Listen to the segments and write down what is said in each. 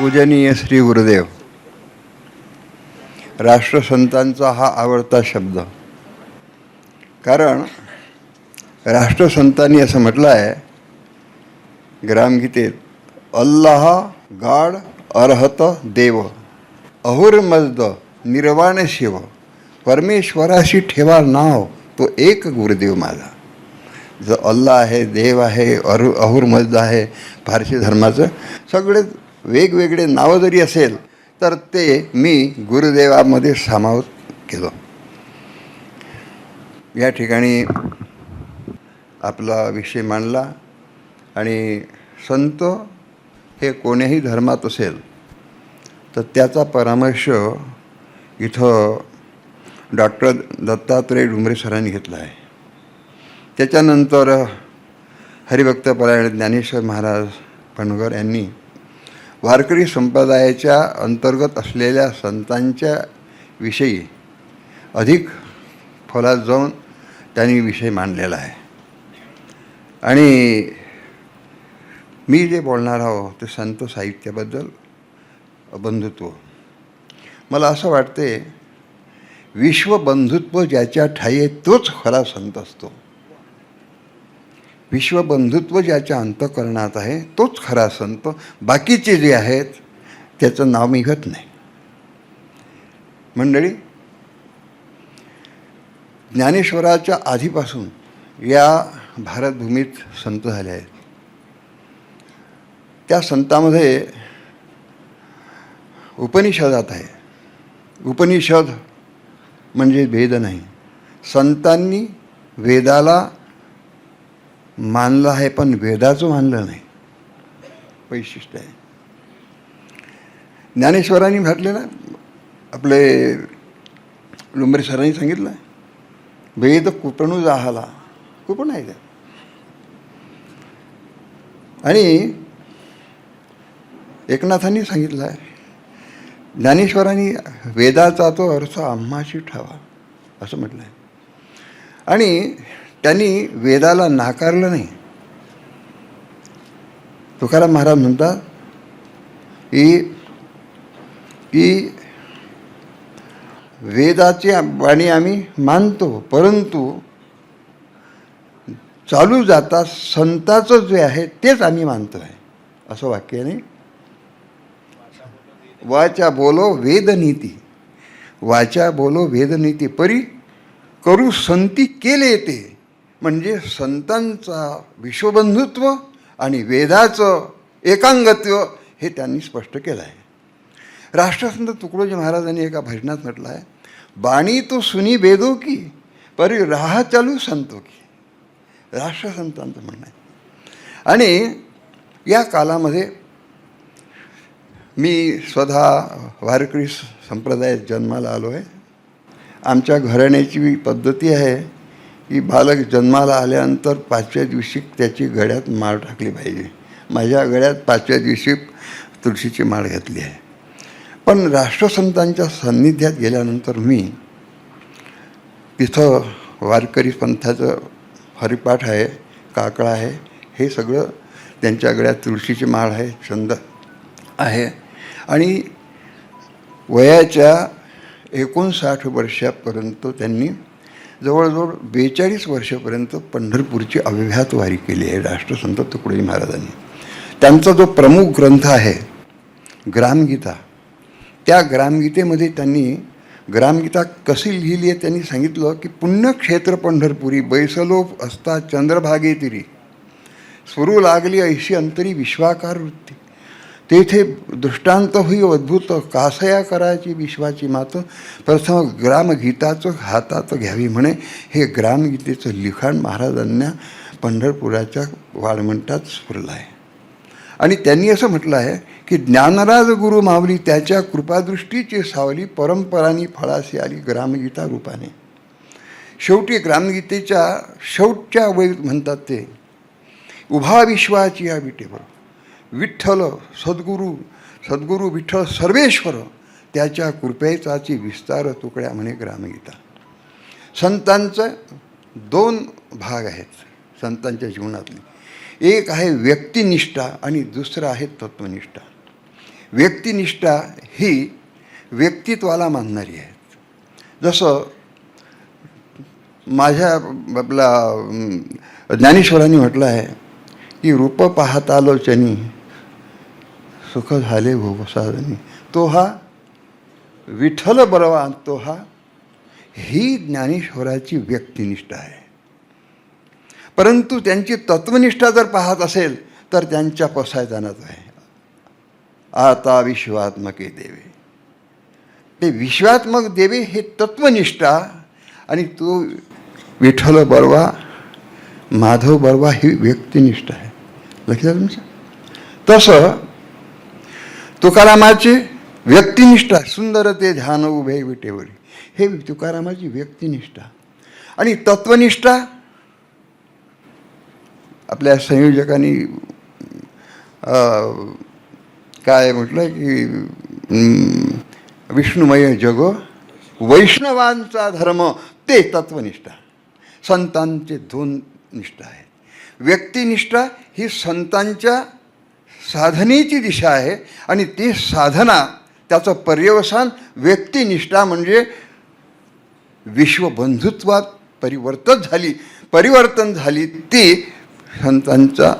पूजनीय श्री गुरुदेव. राष्ट्रसंतांचा हा आवडता शब्द. कारण राष्ट्रसंतांनी असं म्हटलं आहे ग्रामगीतेत अल्लाह गाड अर्हत देव अहुर्मजद निर्वाण शिव परमेश्वराशी ठेवा नाव तो एक गुरुदेव माझा. जो अल्लाह आहे देव आहे अरु अहुर्मजद आहे फारसी धर्माचं सगळे वेगवेगळे नावं जरी असेल तर ते मी गुरुदेवामध्ये सामावत केलं या ठिकाणी आपला विषय मांडला आणि संत हे कोण्याही धर्मात असेल तर त्याचा परामर्श इथं डॉक्टर दत्तात्रय डुंबरे सरांनी घेतला आहे. त्याच्यानंतर हरिभक्तपरायण ज्ञानेश्वर महाराज पणगर यांनी वारकरी संप्रदायाच्या अंतर्गत असलेल्या संतांच्या विषयी अधिक खोलात जाऊन त्यांनी विषय मांडलेला आहे. आणि मी जे बोलणार आहो ते संत साहित्याबद्दल बंधुत्व. मला असं वाटते विश्वबंधुत्व ज्याच्या ठाई तोच खरा संत असतो. विश्वबंधुत्व ज्याच्या अंतकरणात आहे तोच खरा संत. बाकीचे जे आहेत त्याचं नाव मी घेत नाही. मंडळी ज्ञानेश्वराच्या आधीपासून या भारतभूमीत संत झाले आहेत. त्या संतामध्ये उपनिषदात आहे. उपनिषद म्हणजे वेद नाही. संतांनी वेदाला मानलं आहे पण वेदाचं मानलं नाही. वैशिष्ट्य आहे. ज्ञानेश्वरांनी म्हटलेलं आपले लुंबरे सरांनी सांगितलं वेद कुपणू जाहाला. कुपण आहे त्या आणि एकनाथांनी सांगितलं आहे ज्ञानेश्वरांनी वेदाचा तो अर्थ आम्हाशी ठावा असं म्हटलं आहे. आणि त्यांनी वेदाला नाकारलं नाही. तुकाराम महाराज म्हणतात की की वेदाची वाणी आम्ही मानतो परंतु चालू जाता संताचं जे आहे तेच आम्ही मानतो आहे असं वाक्याने वाचा बोलो वेदनीती वाचा बोलो वेदनीती परी करू संती केले ते म्हणजे संतांचा विश्वबंधुत्व आणि वेदाचं एकांगत्व हे त्यांनी स्पष्ट केलं आहे. राष्ट्रसंत तुकडोजी महाराजांनी एका भजनात म्हटलं आहे बाणी तो सुनी वेदो की परी राह चालू संतो की. राष्ट्रसंतांचं म्हणणं आहे. आणि या कालामध्ये मी स्वतः वारकरी संप्रदायात जन्माला आलो आहे आमच्या घराण्याची पद्धती आहे. की बालक जन्माला आल्यानंतर पाचव्या दिवशी त्याची गळ्यात माळ टाकली पाहिजे. माझ्या गळ्यात पाचव्या दिवशी तुळशीची माळ घातली आहे. पण राष्ट्रसंतांच्या सान्निध्यात गेल्यानंतर मी तिथं वारकरी पंथाचं हरिपाठ आहे काकळा आहे हे सगळं त्यांच्या गळ्यात तुळशीची माळ आहे छंद आहे. आणि वयाच्या एकोणसाठ वर्षापर्यंत त्यांनी जवळजवळ बेचाळीस वर्षापर्यंत पंढरपूरची अव्याहत वारी केली आहे राष्ट्रसंत तुकडोजी महाराजांनी. त्यांचा जो प्रमुख ग्रंथ आहे ग्रामगीता त्या ग्रामगीतेमध्ये त्यांनी ग्रामगीता कशी लिहिली आहे त्यांनी सांगितलं की पुण्यक्षेत्र पंढरपुरी बैसलो असता चंद्रभागे तिरी सुरू लागली ऐशी अंतरी विश्वाकार वृत्ती. तेथे दृष्टांत होई अद्भुत कासया करायची विश्वाची मात प्रथम ग्रामगीताचं हातात घ्यावी म्हणे. हे ग्रामगीतेचं लिखाण महाराजांना पंढरपुराच्या वाळवंटात स्फुरलं आहे आणि त्यांनी असं म्हटलं आहे की ज्ञानराज गुरु मावली त्याच्या कृपादृष्टीची सावली परंपरानी फळाशी आली ग्रामगीता रूपाने. शेवटी ग्रामगीतेच्या शेवटच्या वैत म्हणतात ते उभा विश्वाची या विटेवर विठ्ठल सद्गुरू सद्गुरू विठ्ठल सर्वेश्वर त्याच्या कृपेचाची विस्तार तुकड्या म्हणे ग्रामगीता. संतांचं दोन भाग आहेत संतांच्या जीवनातले. एक आहे व्यक्तिनिष्ठा आणि दुसरं आहे तत्वनिष्ठा. व्यक्तिनिष्ठा ही व्यक्तित्वाला मानणारी आहेत जसं माझ्या आपला ज्ञानेश्वरांनी म्हटलं आहे की रूप पाहता आलोचनी सुख झाले भोगसाधनी तो हा विठ्ठल बरवा तो हा ही ज्ञानेश्वराची व्यक्तिनिष्ठा आहे. परंतु त्यांची तत्वनिष्ठा जर पाहत असेल तर त्यांच्या पसायदानात आहे. आता विश्वात्मके देवे. ते विश्वात्मक देवे हे तत्वनिष्ठा आणि तो विठ्ठल बर्वा माधव बर्वा ही व्यक्तिनिष्ठा आहे. लक्षात तुमचं? तसं तुकारामाची व्यक्तिनिष्ठा सुंदर ते ध्यान उभे विटेवरी. हे तुकारामाची व्यक्तिनिष्ठा. आणि तत्वनिष्ठा आपल्या संयोजकांनी काय म्हटलं की विष्णुमय जग वैष्णवांचा धर्म ते तत्वनिष्ठा. संतांचे दोन निष्ठा आहेत. व्यक्तिनिष्ठा ही संतांच्या साधनेची दिशा आहे आणि ती साधना त्याचं पर्यवसान व्यक्तिनिष्ठा म्हणजे विश्वबंधुत्वात परिवर्तन झाली. परिवर्तन झाली ती संतांचा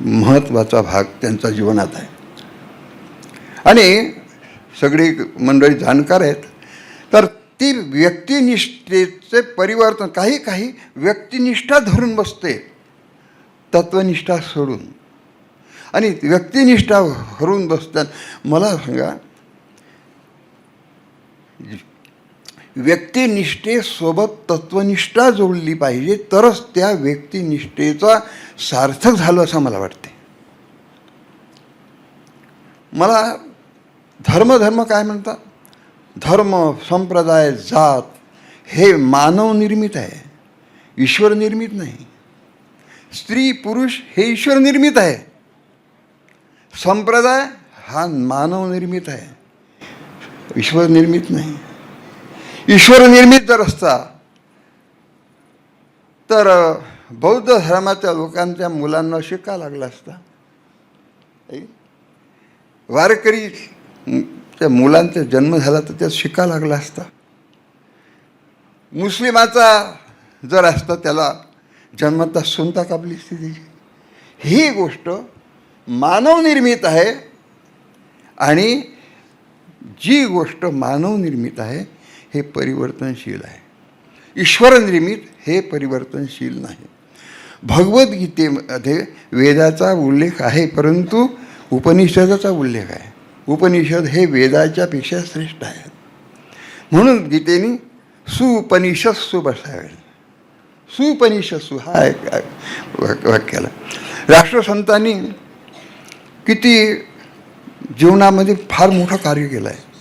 महत्त्वाचा भाग त्यांच्या जीवनात आहे. आणि सगळी मंडळी जाणकार आहेत. तर ती व्यक्तिनिष्ठेचे परिवर्तन काही काही व्यक्तिनिष्ठा धरून बसते. तत्वनिष्ठा सोडून. आणि व्यक्तिनिष्ठा हरून बसतात. मला सांगा व्यक्तिनिष्ठेसोबत तत्वनिष्ठा जोडली पाहिजे तरच त्या व्यक्तिनिष्ठेचा सार्थक झालं असं मला वाटते मला धर्म धर्म काय म्हणतात? धर्म संप्रदाय जात हे मानव निर्मित आहे. ईश्वर निर्मित नाही. स्त्री पुरुष हे ईश्वर निर्मित आहे. संप्रदाय हा मानव निर्मित आहे. ईश्वर निर्मित नाही. ईश्वर निर्मित जर असता तर बौद्ध धर्माच्या लोकांच्या मुलांना शिका लागला असता. वारकरी त्या मुलांचा जन्म झाला तर त्यात शिका लागला असता. मुस्लिमाचा जर असता त्याला जन्मता सुनता कापली असती. त्याची ही गोष्ट मानवनिर्मित आहे आणि जी गोष्ट मानवनिर्मित आहे हे परिवर्तनशील आहे. ईश्वरनिर्मित हे परिवर्तनशील नाही. भगवद्गीतेमध्ये वेदाचा उल्लेख आहे परंतु उपनिषदाचा उल्लेख आहे. उपनिषद हे वेदाच्यापेक्षा श्रेष्ठ आहे म्हणून गीतेने सुपनिषत्सु बसावे सुपनिषत्सु हा एक वाक्याला राष्ट्रसंतांनी किती जीवनामध्ये फार मोठं कार्य केलं आहे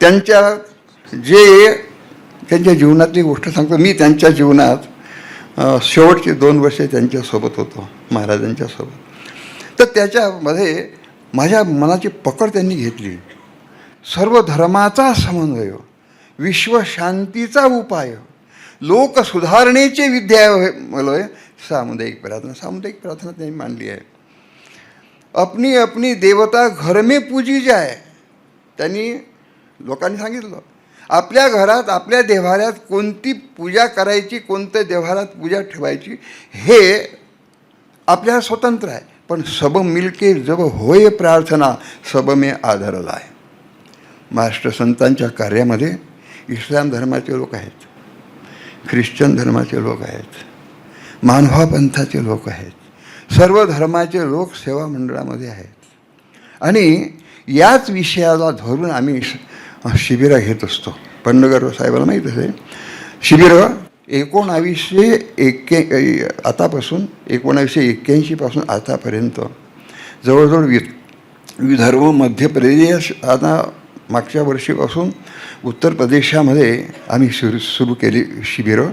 त्यांच्या जे त्यांच्या जीवनातली गोष्ट सांगतो मी त्यांच्या जीवनात शेवटचे दोन वर्षे त्यांच्यासोबत होतो महाराजांच्यासोबत तर त्याच्यामध्ये माझ्या मनाची पकड त्यांनी घेतली. सर्व धर्माचा समन्वय विश्वशांतीचा उपाय लोक सुधारणेचे सामुदायिक प्रार्थना सामुदायिक प्रार्थना त्यांनी मांडली आहे. अपनी अपनी देवता घर में पूजी जाय त्यांनी लोकांनी सांगितलं आपल्या घरात आपल्या देव्हाऱ्यात कोणती पूजा करायची कोणत्या देव्हाऱ्यात पूजा ठेवायची हे आपल्याला स्वतंत्र आहे. पण सब मिलके जब होय प्रार्थना सब मे आधारला आहे महाराष्ट्र संतांच्या कार्यामध्ये इस्लाम धर्माचे लोक आहेत. ख्रिश्चन धर्माचे लोक आहेत. मानवा पंथाचे लोक आहेत. सर्व धर्माचे लोक सेवा मंडळामध्ये आहेत. आणि याच विषयाला धरून आम्ही शिबिरं घेत असतो. पंडगर्व साहेबाला माहीत असेल. शिबिरं एकोणावीसशे एक्के आतापासून एकोणावीसशे एक्क्याऐंशीपासून आतापर्यंत जवळजवळ वि विदर्भ मध्य प्रदेश आता मागच्या वर्षीपासून उत्तर प्रदेशामध्ये आम्ही सुरू सुरू केली शिबिरं.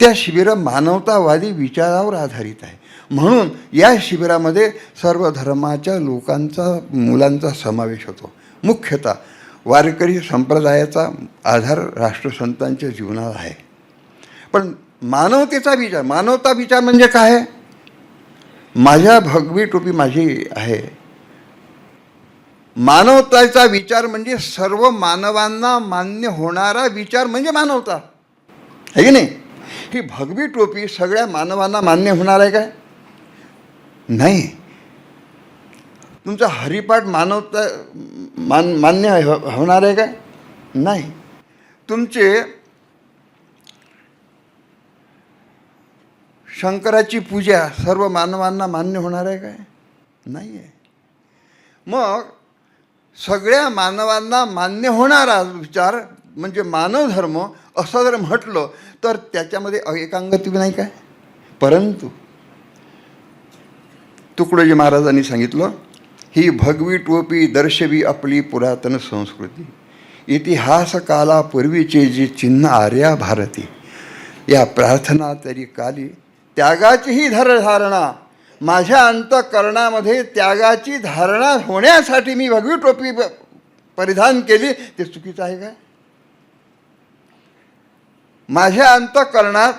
त्या शिबिरं मानवतावादी विचारावर आधारित आहे म्हणून या शिबिरामध्ये सर्व धर्माच्या लोकांचा मुलांचा समावेश होतो. मुख्यतः वारकरी संप्रदायाचा आधार राष्ट्रसंतांच्या जीवनाला आहे. पण मानवतेचा विचार मानवता विचार म्हणजे काय? माझ्या भगवी टोपी माझी आहे. मानवताचा विचार म्हणजे सर्व मानवांना मान्य होणारा विचार म्हणजे मानवता. आहे की नाही? ही भगवी टोपी सगळ्या मानवांना मान्य होणार आहे काय? नाही. तुमचा हरिपाठ मानवता मान मान्य हो- होणार आहे काय? नाही. तुमचे शंकराची पूजा सर्व मानवांना मान्य होणार आहे काय? नाही आहे. मग सगळ्या मानवांना मान्य होणारा विचार म्हणजे मानवधर्म असं जर म्हटलं तर त्याच्यामध्ये एकांगती नाही काय? परंतु तुकडोजी महाराजांनी सांगितलं ही भगवी टोपी दर्शवी आपली पुरातन संस्कृती. इतिहास कालापूर्वीचे जे चिन्ह आर्या भारती या प्रार्थना तरी काली त्यागाचीही धरधारणा माझ्या अंतकरणामध्ये त्यागाची धारणा होण्यासाठी मी भगवी टोपी परिधान केली ते चुकीचं आहे का माझ्या अंतकरणात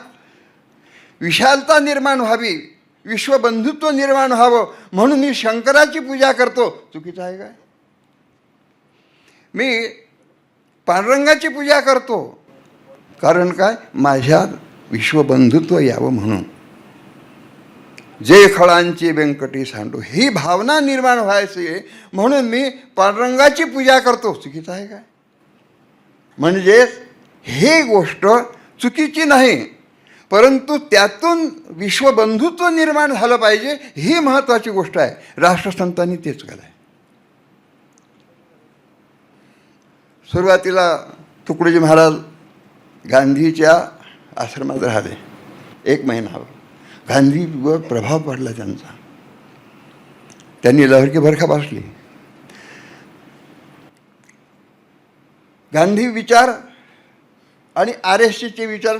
विशालता निर्माण व्हावी विश्वबंधुत्व निर्माण व्हावं म्हणून मी शंकराची पूजा करतो. चुकीचं आहे काय? मी पांडुरंगाची पूजा करतो. कारण काय? माझ्यात विश्वबंधुत्व यावं म्हणून. जे खळांची व्यंकटी सांडू ही भावना निर्माण व्हायची म्हणून मी पांडुरंगाची पूजा करतो. चुकीचं आहे काय? म्हणजे ही गोष्ट चुकीची नाही. परंतु त्यातून विश्वबंधुत्व निर्माण झालं पाहिजे ही महत्त्वाची गोष्ट आहे. राष्ट्रसंतांनी तेच केलं आहे सुरुवातीला तुकडोजी महाराज गांधीच्या आश्रमात राहिले. एक महिनाभर गांधीवर प्रभाव पडला त्यांचा. त्यांनी लहरकी भरखा बसली. गांधी विचार आणि आर एस सीचे विचार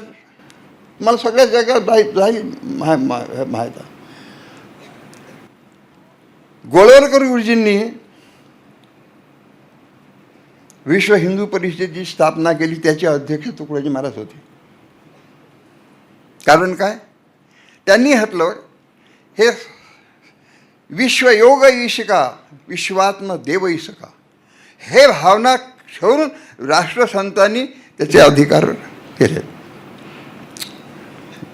मला सगळ्या जगात जाई जाई माहीत आहे. गुरुजींनी विश्व हिंदू परिषदेची स्थापना केली त्याचे अध्यक्ष तुकडोजी महाराज होते. कारण काय? त्यांनी हटलं हे विश्वयोग ईशिका विश्वात्म देव इशिका हे भावना ठेवून राष्ट्रसंतांनी त्याचे अधिकार केले.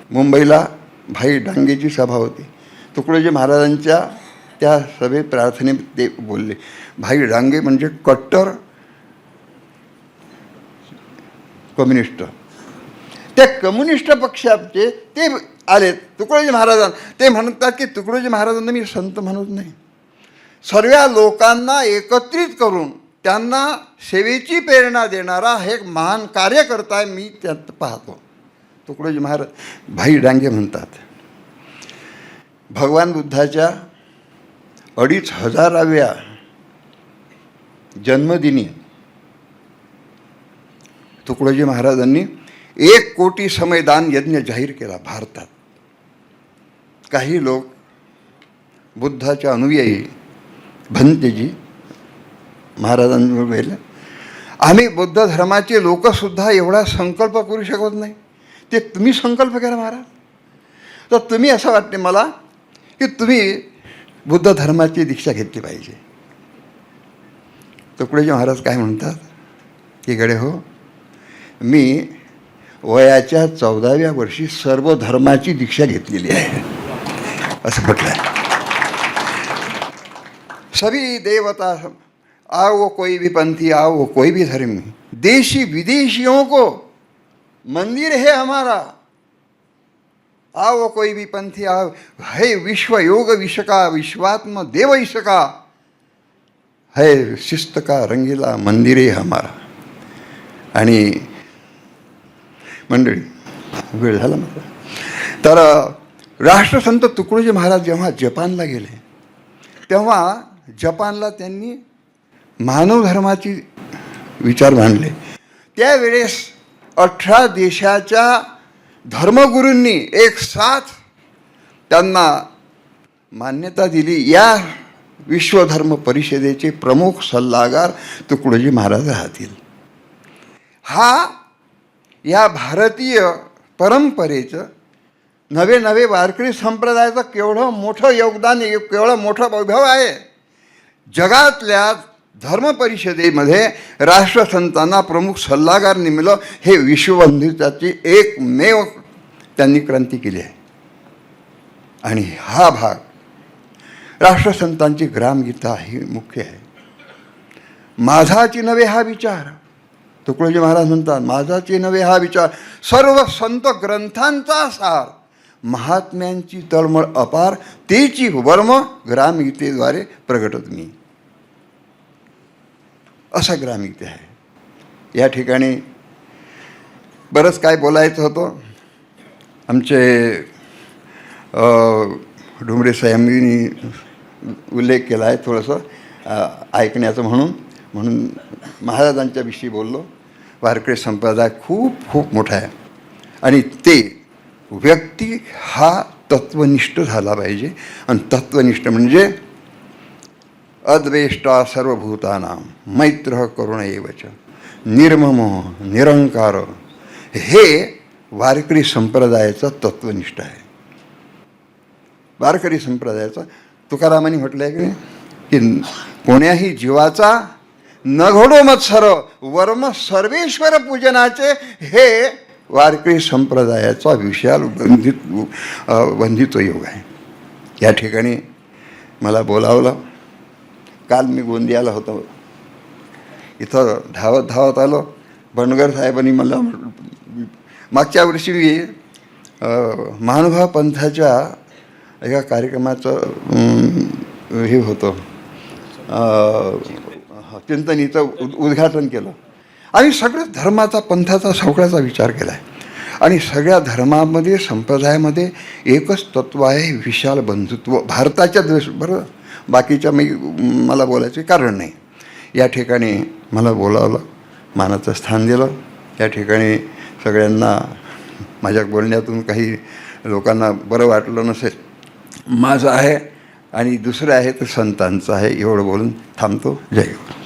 मुंबईला भाई डांगेची सभा होती. तुकडोजी महाराजांच्या त्या सभेत प्रार्थनेत ते बोलले. भाई डांगे म्हणजे कट्टर कम्युनिस्ट. त्या कम्युनिस्ट पक्षाचे ते आले तुकडोजी महाराजां. ते म्हणतात की तुकडोजी महाराजांना मी संत म्हणत नाही. सर्व लोकांना एकत्रित करून त्यांना सेवेची प्रेरणा देणारा हे महान कार्यकर्ता आहे मी त्यात पाहतो. तुकडोजी महाराज भाई डांगे म्हणतात. भगवान बुद्धाच्या अडीच हजाराव्या जन्मदिनी तुकडोजी महाराजांनी एक कोटी समयदान यज्ञ जाहीर केला भारतात. काही लोक बुद्धाच्या अनुयायी भंतेजी महाराजांवर गेले. आम्ही बुद्ध धर्माचे लोकसुद्धा एवढा संकल्प करू शकत नाही. ते तुम्ही संकल्प करा महाराज. तर तुम्ही असं वाटते मला की तुम्ही बुद्ध धर्माची दीक्षा घेतली पाहिजे. तुकडेजी महाराज काय म्हणतात? की गडे हो. मी वयाच्या चौदाव्या वर्षी सर्व धर्माची दीक्षा घेतलेली आहे. असं म्हटलं आहे सभी देवता आओ कोई भी पंथी आओ कोई भी धर्म देशी विदेशियों को मंदिर है हमारा। आओ कोई भी पंथी आओ। है विश्व योग विश्व का विश्वात्म देव ईश का है शिस्त का रंगीला मंदिर है हमारा। आणि मंडळी वेळ झाला मात्र. तर राष्ट्रसंत तुकडोजी महाराज जेव्हा जपानला गेले तेव्हा जपानला त्यांनी मानव धर्माची विचार मांडले. त्यावेळेस अठरा देशाच्या धर्मगुरूंनी एक साथ त्यांना मान्यता दिली. या विश्वधर्म परिषदेचे प्रमुख सल्लागार तुकडोजी महाराज राहतील. हा या भारतीय परंपरेचं नवे नवे वारकरी संप्रदायाचं केवढं मोठं योगदान केवढं मोठं वैभव आहे. जगातल्या धर्मपरिषदेमध्ये राष्ट्रसंतांना प्रमुख सल्लागार नेमलं हे विश्वबंधुताची एकमेव त्यांनी क्रांती केली आहे. आणि हा भाग राष्ट्रसंतांची ग्रामगीता ही मुख्य आहे. माझाची नव्हे हा विचार. तुकडोजी महाराज म्हणतात माझाची नव्हे हा विचार. सर्व संत ग्रंथांचा सार. महात्म्यांची तळमळ अपार. तेची वर्म ग्रामगीतेद्वारे प्रगटत मी. असा ते आहे. या ठिकाणी बरंच काय बोलायचं होतं. आमचे डुमरे साहेबांनी उल्लेख केला आहे थोडंसं ऐकण्याचं म्हणून. म्हणून महाराजांच्या विषयी बोललो. वारकरी संप्रदाय खूप खूप मोठा आहे. आणि ते व्यक्ती हा तत्वनिष्ठ झाला पाहिजे. आणि तत्वनिष्ठ म्हणजे अद्वेष्टा सर्वभूतानां। मैत्र करुण एवच निरंकार। हे वारकरी संप्रदायाचं तत्वनिष्ठ आहे। वारकरी संप्रदायाचा तुकारामांनी म्हटलं आहे की की कोण्याही जीवाचा न घडो मत्सर वर्म सर्वेश्वर पूजनाचे हे वारकरी संप्रदायाचा विशाल बंधित बंधित्व योग आहे। या ठिकाणी मला बोलावलं. काल मी गोंदियाला होतो. इथं धावत धावत आलो. बनगर साहेबांनी मला मागच्या वर्षी मी महानुभाव पंथाच्या एका कार्यक्रमाचं हे होतं. चिंतनीचं उद उद्घाटन केलं. आणि सगळ्या धर्माचा पंथाचा सगळ्याचा विचार केला आहे आणि सगळ्या धर्मामध्ये संप्रदायामध्ये एकच तत्व आहे विशाल बंधुत्व. भारताच्या दृष्टी बरोबर बाकीच्या मी मला बोलायचे कारण नाही. या ठिकाणी मला बोलावलं मानाचं स्थान दिलं. या ठिकाणी सगळ्यांना माझ्या बोलण्यातून काही लोकांना बरं वाटलं नसेल. माझं आहे आणि दुसरं आहे तर संतांचं आहे एवढं बोलून थांबतो. जय गुरु